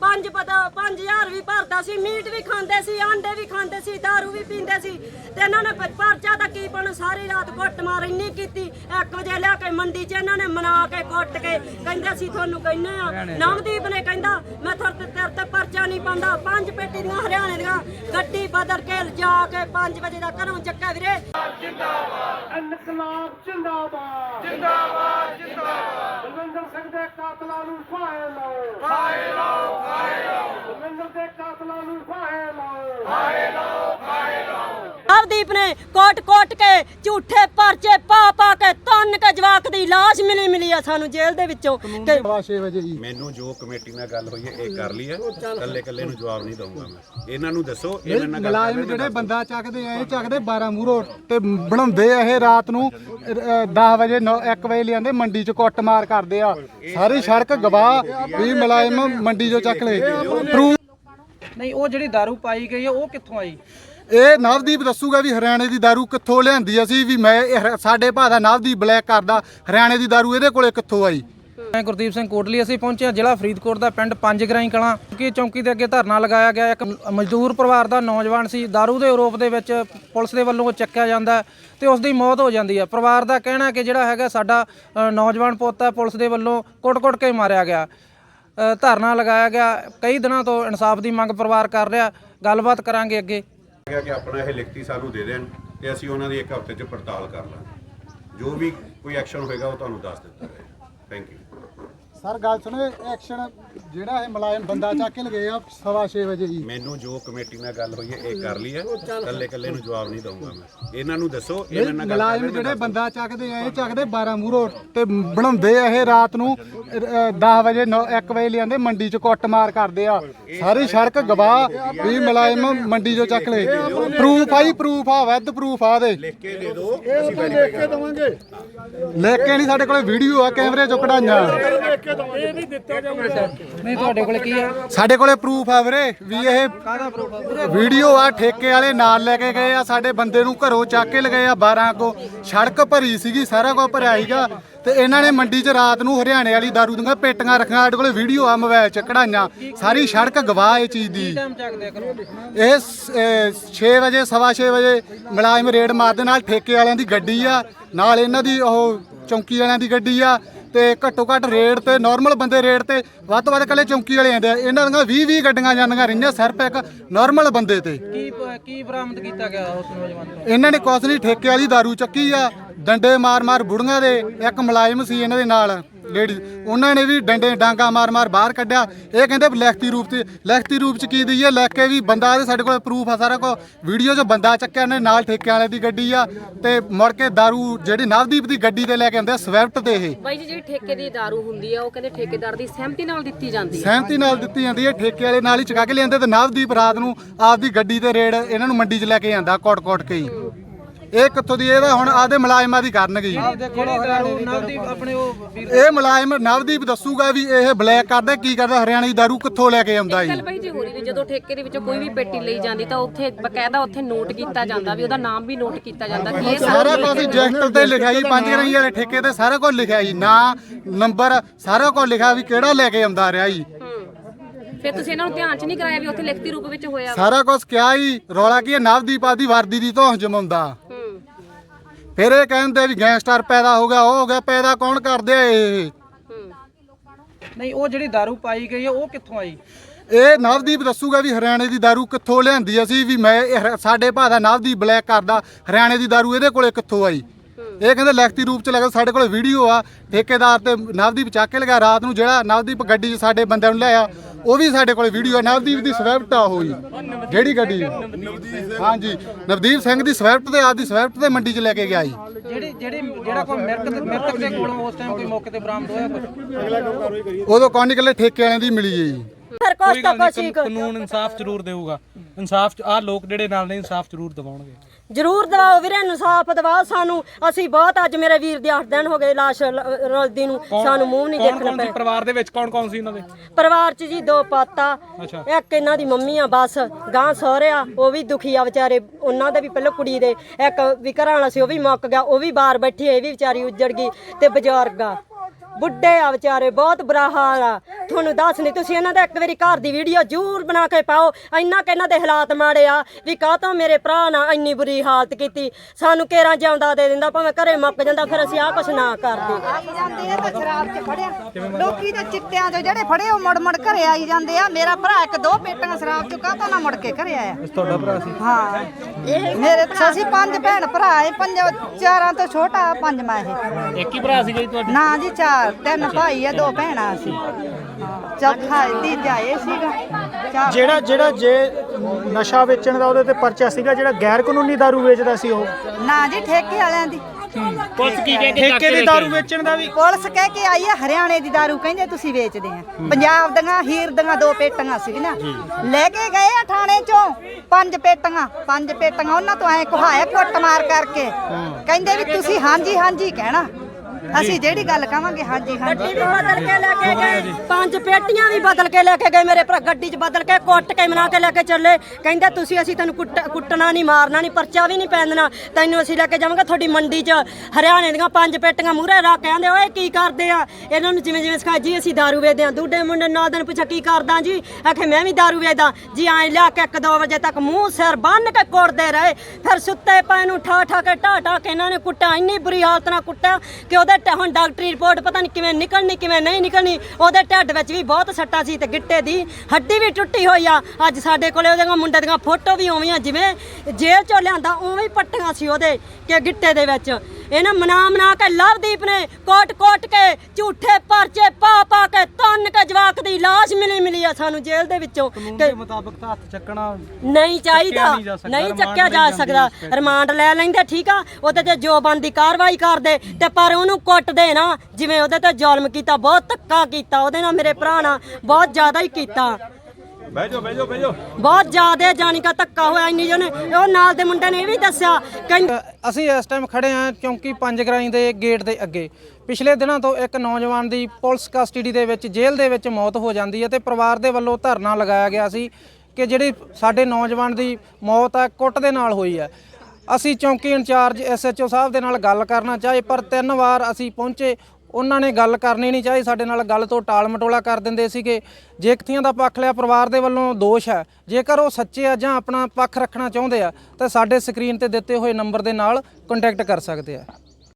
ਪੰਜ ਪਤਾ 5000 ਵੀ ਭਰਦਾ ਸੀ ਮੀਟ ਵੀ ਖਾਂਦੇ ਸੀ ਆਂਡੇ ਵੀ ਖਾਂਦੇ ਸੀ दारू ਵੀ ਪੀਂਦੇ ਸੀ। ਤੇ ਇਹਨਾਂ ਨੇ ਪਰਚਾ ਦਾ ਕੀ ਪਣ ਸਾਰੀ ਰਾਤ ਕੁੱਟ ਮਾਰ ਇੰਨੀ ਕੀਤੀ 1 ਵਜੇ ਲਿਆ ਕੇ ਮੰਡੀ 'ਚ ਇਹਨਾਂ ਨੇ ਮਨਾ ਕੇ ਕੁੱਟ ਕੇ ਕਹਿੰਦੇ ਅਸੀਂ ਤੁਹਾਨੂੰ ਕਹਿੰਦੇ ਆ ਨਵਦੀਪ ਨੇ ਕਹਿੰਦਾ ਮੈਂ ਤੁਹਾਡੇ ਤੇ ਤੇਰੇ ਤੇ ਪਰਚਾ ਨਹੀਂ ਪਾਉਂਦਾ। ਪੰਜ ਪੇਟੀ ਦੀਆਂ ਹਰਿਆਣੇ ਦੀਆਂ ਗੱਡੀ ਬਦਲ ਕੇ ਜਾ ਕੇ 5 ਵਜੇ ਦਾ ਘਰੋਂ ਚੱਕਾ ਵੀਰੇ। ਇਨਕਲਾਬ ਜਿੰਦਾਬਾਦ। ਜਿੰਦਾਬਾਦ ਜਿੰਦਾਬਾਦ। ਬਲਵਿੰਦਰ ਸਿੰਘ ਦੇ ਕਾਤਲਾਂ ਨੂੰ ਫਾਹੇ ਲਾਓ ਫਾਹੇ ਲਾਓ ਬਲਵਿੰਦਰ ਦੇ ਕਾਤਲਾਂ ਨੂੰ ਫਾਹੇ ਲਾਓ ਨਵਦੀਪ ਨੇ ਕੋਟ ਕੋਟ ਕੇ ਝੂਠੇ ਪਰਚੇ ਪਾ ਪਾ ਕੇ ਤੰਨ ਕੇ ਜਵਾਕ ਦੀ ਲਾਸ਼ ਮਿਲੀ ਮਿਲੀ ਆ ਸਾਨੂੰ ਜੇਲ੍ਹ ਦੇ ਵਿੱਚੋਂ ਕਿ 6 ਵਜੇ ਜੀ। ਮੈਨੂੰ ਜੋ ਕਮੇਟੀ ਨਾਲ ਗੱਲ ਹੋਈ ਹੈ ਇਹ ਕਰ ਲਈ ਹੈ। ਕੱਲੇ ਕੱਲੇ ਨੂੰ ਜਵਾਬ ਨਹੀਂ ਦਊਂਗਾ ਮੈਂ। ਇਹਨਾਂ ਨੂੰ ਦੱਸੋ ਇਹ ਮੇਰੇ ਨਾਲ ਗੱਲ ਮੁਲਾਜ਼ਮ ਕਰਦੇ ਜਿਹੜੇ ਬੰਦਾ ਚੱਕਦੇ ਆ ਇਹ ਚੱਕਦੇ 12 ਮੂਰੋ ਤੇ ਬਣਾਉਂਦੇ ਆ ਇਹ ਰਾਤ ਨੂੰ 10 ਵਜੇ 1 ਵਜੇ ਲਿਆਂਦੇ ਮੰਡੀ ਚ ਕੁੱਟਮਾਰ ਕਰਦੇ ਆ। ਸਾਰੀ ਸੜਕ ਗਵਾਹ ਵੀ ਮੁਲਾਜ਼ਮ ਮੰਡੀ ਚੋਂ ਚੱਕ ਲਏ। ਪ੍ਰੂਫ ਨਹੀਂ ਉਹ ਜਿਹੜੀ दारू ਪਾਈ ਗਈ ਹੈ ਉਹ ਕਿੱਥੋਂ ਆਈ? ਇਹ ਨਵਦੀਪ ਦੱਸੂਗਾ ਵੀ ਹਰਿਆਣੇ ਦੀ ਦਾਰੂ ਕਿੱਥੋਂ ਲਿਆਂਦੀ ਅਸੀਂ ਵੀ ਮੈਂ ਇਹ ਸਾਡੇ ਭਾ ਦਾ ਨਵਦੀਪ ਬਲੈਕ ਕਰਦਾ, ਹਰਿਆਣੇ ਦੀ ਦਾਰੂ ਇਹਦੇ ਕੋਲੇ ਕਿੱਥੋਂ ਆਈ? ਮੈਂ ਗੁਰਦੀਪ ਸਿੰਘ ਕੋਟਲੀ, ਅਸੀਂ ਪਹੁੰਚਿਆ ਜ਼ਿਲ੍ਹਾ ਫਰੀਦਕੋਟ ਦਾ ਪਿੰਡ ਪੰਜ ਪੰਜਗਰਾਈ ਕਲਾਂ। ਕਿ ਚੌਂਕੀ ਦੇ ਅੱਗੇ ਧਰਨਾ ਲਗਾਇਆ ਗਿਆ, ਇੱਕ ਮਜ਼ਦੂਰ ਪਰਿਵਾਰ ਦਾ ਨੌਜਵਾਨ ਸੀ दारू ਦੇ ਆਰੋਪ ਦੇ ਵਿੱਚ ਪੁਲਿਸ ਦੇ ਵੱਲੋਂ ਚੱਕਿਆ ਜਾਂਦਾ ਹੈ ਤੇ ਉਸ ਦੀ ਮੌਤ ਹੋ ਜਾਂਦੀ ਹੈ। ਪਰਿਵਾਰ ਦਾ ਕਹਿਣਾ ਕਿ ਜਿਹੜਾ ਹੈਗਾ ਸਾਡਾ ਨੌਜਵਾਨ ਪੁੱਤ ਹੈ, ਪੁਲਿਸ ਦੇ ਵੱਲੋਂ ਕੁੱਟ-ਕੁੱਟ ਕੇ ਮਾਰਿਆ ਗਿਆ। ਧਰਨਾ ਲਗਾਇਆ ਗਿਆ, ਕਈ ਦਿਨਾਂ ਤੋਂ ਇਨਸਾਫ ਦੀ ਮੰਗ ਪਰਿਵਾਰ ਕਰ ਰਿਹਾ, ਗੱਲਬਾਤ ਕਰਾਂਗੇ ਅੱਗੇ। ਗਿਆ ਕਿ ਆਪਣਾ ਇਹ ਲਿਖਤੀ ਸਾਨੂੰ ਦੇ ਦੇਣ ਤੇ ਅਸੀਂ ਉਹਨਾਂ ਦੀ ਇੱਕ ਹਫ਼ਤੇ 'ਚ ਪੜਤਾਲ ਕਰ ਲਾਂਗੇ। ਜੋ ਵੀ ਕੋਈ ਐਕਸ਼ਨ ਹੋਏਗਾ ਉਹ ਤੁਹਾਨੂੰ ਦੱਸ ਦਿੱਤਾ ਜਾਏਗਾ। ਥੈਂਕ ਯੂ ਸਰ, ਗੱਲ ਸੁਣੋ ਐਕਸ਼ਨ ਜਿਹੜਾ ਇਹ ਮੁਲਾਜ਼ਮ ਬੰਦਾ ਚੱਕ ਕੇ ਲਗੇ ਆ ਸਵਾ 6 ਵਜੇ ਜੀ ਮੈਨੂੰ ਜੋ ਕਮੇਟੀ ਨਾਲ ਗੱਲ ਹੋਈ ਹੈ ਇਹ ਕਰ ਲਈ ਹੈ। ਕੱਲੇ ਕੱਲੇ ਨੂੰ ਜਵਾਬ ਨਹੀਂ ਦਊਂਗਾ ਮੈਂ। ਇਹਨਾਂ ਨੂੰ ਦੱਸੋ ਇਹ ਮੇਰੇ ਨਾਲ ਗੱਲ ਜਿਹੜੇ ਬੰਦਾ ਚੱਕਦੇ ਆ ਇਹ ਚੱਕਦੇ 12 ਮੂਰੋ ਤੇ ਬਣਾਉਂਦੇ ਆ ਇਹ ਰਾਤ ਨੂੰ 10 ਵਜੇ 1 ਵਜੇ ਲਿਆਂਦੇ ਮੰਡੀ ਚ ਕੁੱਟਮਾਰ ਕਰਦੇ ਆ। ਸਾਰੀ ਸੜਕ ਗਵਾਹ ਵੀ ਮੁਲਾਜ਼ਮ ਮੰਡੀ ਚੋਂ ਚੱਕ ਲਏ ਪ੍ਰੂਫ ਆਈ ਪ੍ਰੂਫ ਆ ਵੈਦ ਪ੍ਰੂਫ ਆ ਦੇ। ਲਿਖ ਕੇ ਦੇ ਦਿਓ। ਅਸੀਂ ਵੈਰੀਫਾਈ ਕਰ ਦਵਾਂਗੇ। ਲੈ ਕੇ ਨਹੀਂ ਸਾਡੇ ਕੋਲੇ ਵੀਡੀਓ ਆ ਕੈਮਰੇ ਚੋਂ ਕਢਾਈਆਂ। ਨਹੀਂ, ਤੁਹਾਡੇ ਕੋਲ ਕੀ ਹੈ ਸਾਡੇ ਕੋਲੇ ਪ੍ਰੂਫ ਆ ਵੀਰੇ, ਵੀ ਇਹ ਵੀਡੀਓ ਆ, ਠੇਕੇ ਵਾਲੇ ਨਾਲ ਲੈ ਕੇ ਗਏ ਆ, ਸਾਡੇ ਬੰਦੇ ਨੂੰ ਘਰੋਂ ਚੱਕ ਕੇ ਲਗਾਏ ਆ 12 ਕੋ। ਸੜਕ ਭਰੀ ਸੀਗੀ, ਸਾਰਾ ਕੁਝ ਭਰਿਆ ਸੀਗਾ। ਤੇ ਇਹਨਾਂ ਨੇ ਮੰਡੀ 'ਚ ਰਾਤ ਨੂੰ ਹਰਿਆਣੇ ਵਾਲੀ ਦਾਰੂ ਦੀਆਂ ਪੇਟੀਆਂ ਰੱਖੀਆਂ, ਸਾਡੇ ਕੋਲੇ ਵੀਡੀਓ ਆ ਮੋਬਾਈਲ 'ਚ ਕਢਾਈਆਂ। ਸਾਰੀ ਸੜਕ ਗਵਾਹ ਇਹ ਚੀਜ਼ ਦੀ। ਇਹ 6 ਵਜੇ, ਸਵਾ 6 ਵਜੇ ਮੁਲਾਜ਼ਮ ਰੇਡ ਮਾਰਦੇ ਨਾਲ ਠੇਕੇ ਵਾਲਿਆਂ ਦੀ ਗੱਡੀ ਆ, ਨਾਲ ਇਹਨਾਂ ਦੀ ਉਹ ਚੌਂਕੀ ਵਾਲਿਆਂ ਦੀ ਗੱਡੀ ਆ ਤੇ ਘੱਟੋ ਘੱਟ ਰੇਡ ਤੇ ਨਾਰਮਲ ਬੰਦੇ ਰੇਡ ਤੇ ਵੱਧ ਤੋਂ ਵੱਧ ਕੱਲੇ ਚੌਂਕੀ ਵਾਲੇ ਆਂਦੇ ਆ। ਇਹਨਾਂ ਦੀਆਂ 20 20 ਗੱਡੀਆਂ ਜਾਂਦੀਆਂ ਰਹੀਆਂ ਸਿਰਫ ਇੱਕ ਨਾਰਮਲ ਬੰਦੇ ਤੇ। ਕੀ ਕੀ ਬਰਾਮਦ ਕੀਤਾ ਗਿਆ ਉਸ ਨੌਜਵਾਨ ਤੋਂ? ਇਹਨਾਂ ਨੇ ਕੁਛ ਨਹੀਂ ਠੇਕੇ ਵਾਲੀ दारू ਚੱਕੀ ਆ ਡੰਡੇ ਮਾਰ ਮਾਰ ਬੁੜੀਆਂ ਦੇ ਇੱਕ ਮੁਲਾਜ਼ਮ ਸੀ ਇਹਨਾਂ ਦੇ ਨਾਲ। ਲੇਡੀ ਉਹਨਾਂ ਨੇ ਵੀ ਡੰਡੇ ਡਾਂਗਾ ਮਾਰ ਮਾਰ ਬਾਹਰ ਕੱਢਿਆ। ਇਹ ਕਹਿੰਦੇ ਵੀ ਲਿਖਤੀ ਰੂਪ ਤੇ ਲਿਖਤੀ ਰੂਪ ਚ ਕੀ ਦਈਏ? ਲਿਖ ਕੇ ਵੀ ਬੰਦਾ ਇਹਦੇ ਸਾਡੇ ਕੋਲ ਪ੍ਰੂਫ ਆ ਸਾਰਾ ਕੋ ਵੀਡੀਓ 'ਚ ਬੰਦਾ ਚੱਕਿਆ ਨੇ ਨਾਲ ਠੇਕੇ ਵਾਲੇ ਦੀ ਗੱਡੀ ਆ ਤੇ ਮੁੜ ਕੇ दारू ਜਿਹੜੀ ਨਵਦੀਪ ਦੀ ਗੱਡੀ ਤੇ ਲੈ ਕੇ ਆਉਂਦੇ ਆ ਸਵਿਫਟ ਤੇ ਇਹ। ਬਾਈ ਜੀ ਜਿਹੜੀ ਠੇਕੇ ਦੀ ਦਾਰੂ ਹੁੰਦੀ ਆ ਉਹ ਕਹਿੰਦੇ ਠੇਕੇਦਾਰ ਦੀ ਸਹਿਮਤੀ ਨਾਲ ਦਿੱਤੀ ਜਾਂਦੀ ਹੈ ਸਹਿਮਤੀ ਨਾਲ ਦਿੱਤੀ ਜਾਂਦੀ ਹੈ ਠੇਕੇ ਵਾਲੇ ਨਾਲ ਹੀ ਚਕਾ ਕੇ ਲਿਆਂਦੇ ਤੇ ਨਵਦੀਪ ਰਾਤ ਨੂੰ ਆਪਦੀ ਗੱਡੀ ਤੇ ਰੇਡ ਇਹਨਾਂ ਨੂੰ ਮੰਡੀ 'ਚ ਲੈ ਕੇ ਜਾਂਦਾ ਕੋਟ ਕੋਟ ਕੇ ਹੀ। ਇਹ ਕਿੱਥੋਂ ਦੀ ਇਹਦਾ ਹੁਣ ਆਪਦੇ ਮੁਲਾਜ਼ਮਾਂ ਦੀ ਕਰਨਗੇ ਜੀ। ਇਹ ਮੁਲਾਜ਼ਮ ਨਵਦੀਪ ਦੱਸੂਗਾ ਵੀ ਇਹ ਬਲੈਕ ਕਰਦਾ ਕੀ ਕਰਦਾ ਹਰਿਆਣਾ ਦੀ ਦਾਰੂ ਕਿੱਥੋਂ ਲੈ ਕੇ ਆਉਂਦਾ ਜੀ? ਗੱਲ ਬਾਈ ਜੀ ਹੋ ਰਹੀ ਵੀ ਜਦੋਂ ਠੇਕੇ ਦੇ ਵਿੱਚੋਂ ਕੋਈ ਵੀ ਪੇਟੀ ਲਈ ਜਾਂਦੀ ਤਾਂ ਉੱਥੇ ਬਕਾਇਦਾ ਉੱਥੇ ਨੋਟ ਕੀਤਾ ਜਾਂਦਾ ਵੀ ਉਹਦਾ ਨਾਮ ਵੀ ਨੋਟ ਕੀਤਾ ਜਾਂਦਾ ਕਿ ਇਹ ਸਾਰਾ ਕੁਝ ਜੈਕਟ ਤੇ ਲਿਖਿਆ ਜੀ ਪੰਜ ਗਰਾਈ ਵਾਲੇ ਠੇਕੇ ਤੇ ਸਾਰਾ ਕੁਝ ਲਿਖਿਆ ਜੀ ਨਾਂ ਨੰਬਰ ਸਾਰਾ ਕੁਝ ਲਿਖਿਆ ਵੀ ਕਿਹੜਾ ਲੈ ਕੇ ਆਉਂਦਾ ਰਿਹਾ ਜੀ। ਹੂੰ। ਫਿਰ ਤੁਸੀਂ ਇਹਨਾਂ ਨੂੰ ਧਿਆਨ ਚ ਨਹੀਂ ਕਰਾਇਆ ਵੀ ਉੱਥੇ ਲਿਖਤੀ ਰੂਪ ਵਿੱਚ ਹੋਇਆ ਵਾ? ਸਾਰਾ ਕੁਝ ਕਿਹਾ ਜੀ ਰੌਲਾ ਕੀ ਹੈ? ਨਵਦੀਪ ਆਦੀ ਵਰਦੀ ਦੀ ਧੌਂਸ ਜਮਾਉਂਦਾ। ਹੂੰ। ਫਿਰ ਇਹ ਕਹਿੰਦੇ ਵੀ ਗੈਂਗਸਟਰ ਪੈਦਾ ਹੋ ਗਿਆ ਉਹ ਹੋ ਗਿਆ ਪੈਦਾ ਕੌਣ ਕਰਦੇ ਆ ਇਹ? ਨਹੀਂ ਉਹ ਜਿਹੜੀ दारू ਪਾਈ ਗਈ ਹੈ ਉਹ ਕਿੱਥੋਂ ਆਈ? ਇਹ ਨਵਦੀਪ ਦੱਸੂਗਾ ਵੀ ਹਰਿਆਣੇ ਦੀ ਦਾਰੂ ਕਿੱਥੋਂ ਲਿਆਂਦੀ ਅਸੀਂ ਵੀ ਮੈਂ ਇਹ ਸਾਡੇ ਭਾਅ ਦਾ ਨਵਦੀਪ ਬਲੈਕ ਕਰਦਾ ਹਰਿਆਣੇ ਦੀ ਦਾਰੂ ਇਹਦੇ ਕੋਲੇ ਕਿੱਥੋਂ ਆਈ? ਇਹ ਕਹਿੰਦੇ ਲਿਖਤੀ ਰੂਪ ਚ ਲੱਗਦਾ ਸਾਡੇ ਕੋਲੇ ਵੀਡੀਓ ਆ ਠੇਕੇਦਾਰ ਤੇ ਨਵਦੀਪ ਚੱਕ ਕੇ ਲਗਾ ਰਾਤ ਨੂੰ ਜਿਹੜਾ ਨਵਦੀਪ ਗੱਡੀ 'ਚ ਸਾਡੇ ਬੰਦਿਆਂ ਨੂੰ ਲਿਆਇਆ ਉਹ ਵੀ ਸਾਡੇ ਕੋਲੇ ਵੀਡੀਓ ਆ ਨਵਦੀਪ ਦੀ ਸਵਿਫਟ ਆ ਹੋਈ ਜਿਹੜੀ ਗੱਡੀ? ਹਾਂਜੀ ਨਵਦੀਪ ਸਿੰਘ ਦੀ ਸਵਿਫਟ ਤੇ ਆਪਦੀ ਸਵਿਫਟ ਤੇ ਮੰਡੀ 'ਚ ਲੈ ਕੇ ਗਿਆ ਜੀ। ਜਿਹੜੀ ਜਿਹੜੀ ਜਿਹੜਾ ਕੋਈ ਮਿਰਕ ਮਿਰਤਕ ਦੇ ਕੋਲੋਂ ਉਸ ਟਾਈਮ ਕੋਈ ਮੌਕੇ ਤੇ ਬਰਾਮਦ ਹੋਇਆ ਕੁਝ ਉਦੋਂ ਕੌਣ ਨਿਕਲੇ ਠੇਕੇ ਵਾਲਿਆਂ ਦੀ ਮਿਲੀ ਹੈ ਜੀ। ਫਿਰ ਕੁਛ ਤਾਂ ਕੁਛ ਹੀ ਕਾਨੂੰਨ ਇਨਸਾਫ ਜ਼ਰੂਰ ਦੇਊਗਾ। ਇਨਸਾਫ ਆ ਲੋਕ ਜਿਹੜੇ ਨਾਲ ਨੇ ਇਨਸਾਫ ਜ਼ਰੂਰ ਦਿਵਾਉਣਗੇ। ਜਰੂਰ ਦਵਾਓ ਵੀਰੇ ਇਨਸਾਫ ਦਵਾਓ ਸਾਨੂੰ। ਅਸੀਂ ਬਹੁਤ ਅੱਜ ਮੇਰੇ ਵੀਰ ਦੇ 8 ਦਿਨ ਹੋ ਗਏ ਲਾਸ਼ ਲ- ਰੁਲਦੀ ਨੂੰ। ਸਾਨੂੰ ਮੂੰਹ ਨਹੀਂ ਕੌਣ ਦੇਖਣਾ ਕੌਣ ਸੀ ਪਿਆ ਪਰਿਵਾਰ ਦੇ ਵਿੱਚ ਕੌਣ ਕੌਣ ਸੀ ਇਹਨਾਂ ਦੇ? ਪਰਿਵਾਰ 'ਚ ਜੀ ਦੋ ਪਾਤਾ। ਅੱਛਾ। ਇੱਕ ਇਹਨਾਂ ਦੀ ਮੰਮੀ ਆ ਬਸ। ਗਾਂ ਸਹੁਰੇ ਆ ਉਹ ਵੀ ਦੁਖੀ ਆ ਵਿਚਾਰੇ। ਉਹਨਾਂ ਦੇ ਵੀ ਪਹਿਲਾਂ ਕੁੜੀ ਦੇ। ਇੱਕ ਵੀ ਘਰਾਂ ਵਾਲਾ ਸੀ ਉਹ ਵੀ ਮੁੱਕ ਗਿਆ। ਉਹ ਵੀ ਬਾਹਰ ਬੈਠੀ ਇਹ ਵੀ ਵਿਚਾਰੀ ਉੱਜੜ ਗਈ ਤੇ ਬਜ਼ੁਰਗ ਆ। ਬੁੱਢੇ ਆ ਵਿਚਾਰੇ ਬਹੁਤ ਬੁਰਾ ਹਾਲ ਆ। ਤੁਹਾਨੂੰ ਦੱਸ ਨਹੀਂ ਤੁਸੀਂ ਇਹਨਾਂ ਦਾ ਇੱਕ ਵਾਰੀ ਘਰ ਦੀ ਵੀਡੀਓ ਜ਼ਰੂਰ ਬਣਾ ਕੇ ਪਾਓ। ਇੰਨਾ ਕਿ ਇਹਨਾਂ ਦੇ ਹਾਲਾਤ ਮਾੜੇ ਆ ਵੀ ਕਾਹ ਤੋਂ ਮੇਰੇ ਭਰਾ ਨਾਲ ਇੰਨੀ ਬੁਰੀ ਹਾਲਤ ਕੀਤੀ। ਸਾਨੂੰ ਕੇਰਾਂ ਜਿਉਂਦਾ ਦੇ ਦਿੰਦਾ ਭਾਵੇਂ ਘਰੇ ਮੁੱਕ ਜਾਂਦਾ ਫਿਰ ਅਸੀਂ ਆਹ ਕੁਛ ਨਾ ਕਰਦੇ। ਆਈ ਜਾਂਦੇ ਆ ਤਾਂ ਸ਼ਰਾਬ 'ਚ ਫੜਿਆ। ਲੋਕੀ ਤੇ ਚਿੱਟਿਆਂ 'ਚ ਜਿਹੜੇ ਫੜੇ ਉਹ ਮੁੜ ਮੁੜ ਘਰੇ ਆਈ ਜਾਂਦੇ ਆ। ਮੇਰਾ ਭਰਾ ਇੱਕ ਦੋ ਪੇਟੀਆਂ ਸ਼ਰਾਬ 'ਚੋਂ ਕਾਹਤੋਂ ਨਾ ਮੁੜ ਕੇ ਘਰੇ ਆਇਆ। ਤੁਹਾਡਾ ਭਰਾ ਸੀ? ਹਾਂ। ਮੇਰੇ ਤਾਂ ਅਸੀਂ ਪੰਜ ਭੈਣ ਭਰਾ ਏ ਪੰਜ ਚਾਰਾਂ ਤੋਂ ਛੋਟਾ ਪੰਜਵਾਂ ਇਹ। ਇੱਕ ਹੀ ਭਰਾ ਸੀਗਾ ਜੀ ਤੁਹਾਡਾ? ਨਾ ਜੀ ਚਾਰ। ਤਿੰਨ ਭਾਈ ਆ ਦੋ ਭੈਣਾਂ ਸੀ। ਚੌਥਾ ਤੀਜਾ ਇਹ ਸੀਗਾ। ਚਾਰ ਜਿਹੜਾ ਜਿਹੜਾ ਜੇ ਨਸ਼ਾ ਵੇਚਣ ਦਾ ਉਹਦੇ ਤੇ ਪਰਚਾ ਸੀਗਾ ਜਿਹੜਾ ਗੈਰ ਕਾਨੂੰਨੀ ਦਾਰੂ ਵੇਚਦਾ ਸੀ ਉਹ? ਨਾ ਜੀ ਠੇਕੇ ਵਾਲਿਆਂ ਦੀ। ਪੁਲਿਸ ਕੀ ਕਹਿ ਕੇ ਠੇਕੇ ਦੀ ਦਾਰੂ ਵੇਚਣ ਦਾ ਵੀ ਪੁਲਿਸ ਕਹਿ ਕੇ ਆਈ ਆ ਹਰਿਆਣੇ ਦੀ ਦਾਰੂ ਕਹਿੰਦੇ ਤੁਸੀਂ ਵੇਚਦੇ ਆ। ਪੰਜਾਬ ਦੀਆਂ ਹੀਰ ਦੀਆਂ ਦੋ ਪੇਟੀਆਂ ਸੀਗੀਆਂ ਲੈ ਕੇ ਗਏ ਆ ਥਾਣੇ ਚੋਂ ਪੰਜ ਪੇਟੀਆਂ ਪੰਜ ਪੇਟੀਆਂ ਉਹਨਾਂ ਤੋਂ ਐ ਕੁਹਾਇਆ ਕੁੱਟ ਮਾਰ ਕਰਕੇ। ਕਹਿੰਦੇ ਵੀ ਤੁਸੀਂ ਹਾਂਜੀ ਹਾਂਜੀ ਕਹਿਣਾ। ਅਸੀਂ ਜਿਹੜੀ ਗੱਲ ਕਵਾਂਗੇ ਹਾਂਜੀ ਹਾਂਜੀ। ਗੱਡੀ ਵੀ ਬਦਲ ਕੇ ਲੈ ਕੇ ਗਏ। ਪੰਜ ਪੇਟੀਆਂ ਵੀ ਬਦਲ ਕੇ ਲੈ ਕੇ ਗਏ ਮੇਰੇ ਭਰਾ। ਗੱਡੀ 'ਚ ਬਦਲ ਕੇ ਕੁੱਟ ਕੇ ਮਨਾ ਕੇ ਲੈ ਕੇ ਚੱਲੇ। ਕਹਿੰਦੇ ਤੁਸੀਂ ਅਸੀਂ ਤੈਨੂੰ ਕੁੱਟ- ਕੁੱਟਣਾ ਨਹੀਂ ਮਾਰਨਾ ਨਹੀਂ ਪਰਚਾ ਵੀ ਨਹੀਂ ਪੈਣ ਦੇਣਾ। ਤੈਨੂੰ ਅਸੀਂ ਲੈ ਕੇ ਜਾਵਾਂਗੇ ਤੁਹਾਡੀ ਮੰਡੀ 'ਚ। ਹਰਿਆਣੇ ਦੀਆਂ ਪੰਜ ਪੇਟੀਆਂ ਮੂਹਰੇ ਰੱਖ ਕੇ ਆਂਦੇ ਓਏ ਕੀ ਕਰਦੇ ਆ? ਇਹਨਾਂ ਨੂੰ ਜਿਵੇਂ ਜਿਵੇਂ ਸਿਖਾਇਆ ਜੀ ਅਸੀਂ ਦਾਰੂ ਵੇਚਦੇ ਆ। ਦੂਡੇ ਮੁੰਡੇ ਨਾਲ ਦਿਨ ਪੁੱਛਿਆ ਕੀ ਕਰਦਾ ਜੀ? ਆਖੇ ਮੈਂ ਵੀ ਦਾਰੂ ਵੇਚਦਾ। ਜੀ ਐਂ ਲਿਆ ਕੇ 1-2 ਵਜੇ ਤੱਕ ਮੂੰਹ ਸਿਰ ਬੰਨ ਕੇ ਕੁੱਟਦੇ ਰਹੇ। ਫਿਰ ਸੁੱਤੇ ਪਏ ਨੂੰ ਠਾ ਠਾ ਕੇ ਢਾ ਢਾ ਕੇ ਇਹਨਾਂ ਨੇ ਕੁੱਟਿਆ। ਇੰਨੀ ਬੁਰੀ ਹਾਲਤ ਨਾਲ ਕੁੱਟਿਆ ਕਿ ਉਹਦੇ ਟ- ਹੁਣ ਡਾਕਟਰੀ ਰਿਪੋਰਟ ਪਤਾ ਨਹੀਂ ਕਿਵੇਂ ਨਿਕਲਣੀ, ਕਿਵੇਂ ਨਹੀਂ ਨਿਕਲਣੀ। ਉਹਦੇ ਢਿੱਡ ਵਿੱਚ ਵੀ ਬਹੁਤ ਸੱਟਾਂ ਸੀ ਤੇ ਗਿੱਟੇ ਦੀ ਹੱਡੀ ਵੀ ਟੁੱਟੀ ਹੋਈ ਆ। ਅੱਜ ਸਾਡੇ ਕੋਲੇ ਉਹਦੇ ਮੁੰਡੇ ਦੀਆਂ ਫੋਟੋ ਵੀ ਉਵੇਂ ਆ ਜਿਵੇਂ ਜੇਲ੍ਹ ਚੋਂ ਲਿਆਂਦਾ, ਉਵੇਂ ਹੀ ਪੱਟੀਆਂ ਸੀ ਉਹਦੇ ਕਿ ਗਿੱਟੇ ਦੇ ਵਿੱਚ। ਇਹਨਾਂ ਮਨਾ ਮਨਾ ਕੇ, ਲਵਦੀਪ ਨੇ ਕੋਟ ਕੋਟ ਕੇ ਆ ਸਾਨੂੰ ਜੇਲ੍ਹ ਦੇ ਵਿੱਚੋਂ ਕਾਨੂੰਨ ਕਿ ਮੁਤਾਬਕ ਤਾਂ ਹੱਥ ਚੱਕਣਾ ਨਹੀਂ ਚਾਹੀਦਾ ਨਹੀਂ ਜਾ ਸਕਦਾ, ਨਹੀਂ ਰਿਮਾਂਡ ਚੱਕਿਆ ਲਈ ਜਾ ਜਾਂਦੀ ਸਕਦਾ। ਰਿਮਾਂਡ ਲੈ ਲੈਂਦੇ ਠੀਕ ਆ ਉਹਦੇ ਤੇ ਜੋ ਬੰਦੀ ਕਾਰਵਾਈ ਕਰਦੇ ਤੇ ਪਰ ਉਹਨੂੰ ਕੁੱਟਦੇ ਨਾ ਜਿਵੇਂ ਉਹਦੇ ਤੇ ਜ਼ੁਲਮ ਕੀਤਾ ਬਹੁਤ ਧੱਕਾ ਕੀਤਾ ਉਹਦੇ ਨਾਲ ਮੇਰੇ ਭਰਾ ਨਾਲ ਬਹੁਤ ਜ਼ਿਆਦਾ ਹੀ ਕੀਤਾ ਬਹਿ ਜਾਓ ਬਹਿ ਜਾਓ ਬਹਿ ਜਾਓ। ਬਹੁਤ ਜ਼ਿਆਦਾ ਜਾਣੀ ਕਾ ਧੱਕਾ ਹੋਇਆ ਇੰਨੀ ਜਣੇ ਉਹ ਨਾਲ ਦੇ ਮੁੰਡੇ ਨੇ ਇਹ ਵੀ ਦੱਸਿਆ ਕਹਿੰਦੇ ਅਸੀਂ ਇਸ ਟਾਈਮ ਖੜੇ ਹਾਂ ਚੌਂਕੀ ਪੰਜਗਰਾਈ ਦੇ ਗੇਟ ਦੇ ਅੱਗੇ। ਪਿਛਲੇ ਦਿਨਾਂ ਤੋਂ ਇੱਕ ਨੌਜਵਾਨ ਦੀ ਪੁਲਿਸ ਕਸਟਡੀ ਦੇ ਵਿੱਚ ਜੇਲ੍ਹ ਦੇ ਵਿੱਚ ਮੌਤ ਹੋ ਜਾਂਦੀ ਹੈ ਤੇ ਪਰਿਵਾਰ ਦੇ ਵੱਲੋਂ ਧਰਨਾ ਲਗਾਇਆ ਗਿਆ ਸੀ ਕਿ ਜਿਹੜੀ ਸਾਡੇ ਨੌਜਵਾਨ ਦੀ ਮੌਤ ਹੈ ਕੁੱਟ ਦੇ ਨਾਲ ਹੋਈ ਹੈ। ਅਸੀਂ ਚੌਂਕੀ ਇੰਚਾਰਜ ਐਸਐਚਓ ਸਾਹਿਬ ਦੇ ਨਾਲ ਗੱਲ ਕਰਨਾ ਚਾਹੇ ਪਰ ਤਿੰਨ ਵਾਰ ਅਸੀਂ ਪਹੁੰਚੇ। ਉਹਨਾਂ ਨੇ ਗੱਲ ਕਰਨੀ ਨਹੀਂ ਚਾਹੀ, ਸਾਡੇ ਨਾਲ ਗੱਲ ਤੋਂ ਟਾਲ ਮਟੋਲਾ ਕਰ ਦਿੰਦੇ ਸੀਗੇ। ਜੇਕਤੀਆਂ ਦਾ ਪੱਖ ਲਿਆ, ਪਰਿਵਾਰ ਦੇ ਵੱਲੋਂ ਦੋਸ਼ ਹੈ। ਜੇਕਰ ਉਹ ਸੱਚੇ ਆ ਜਾਂ ਆਪਣਾ ਪੱਖ ਰੱਖਣਾ ਚਾਹੁੰਦੇ ਆ, ਤਾਂ ਸਾਡੇ ਸਕਰੀਨ ਤੇ ਦਿੱਤੇ ਹੋਏ ਨੰਬਰ ਦੇ ਨਾਲ ਕੰਟੈਕਟ ਕਰ ਸਕਦੇ ਆ।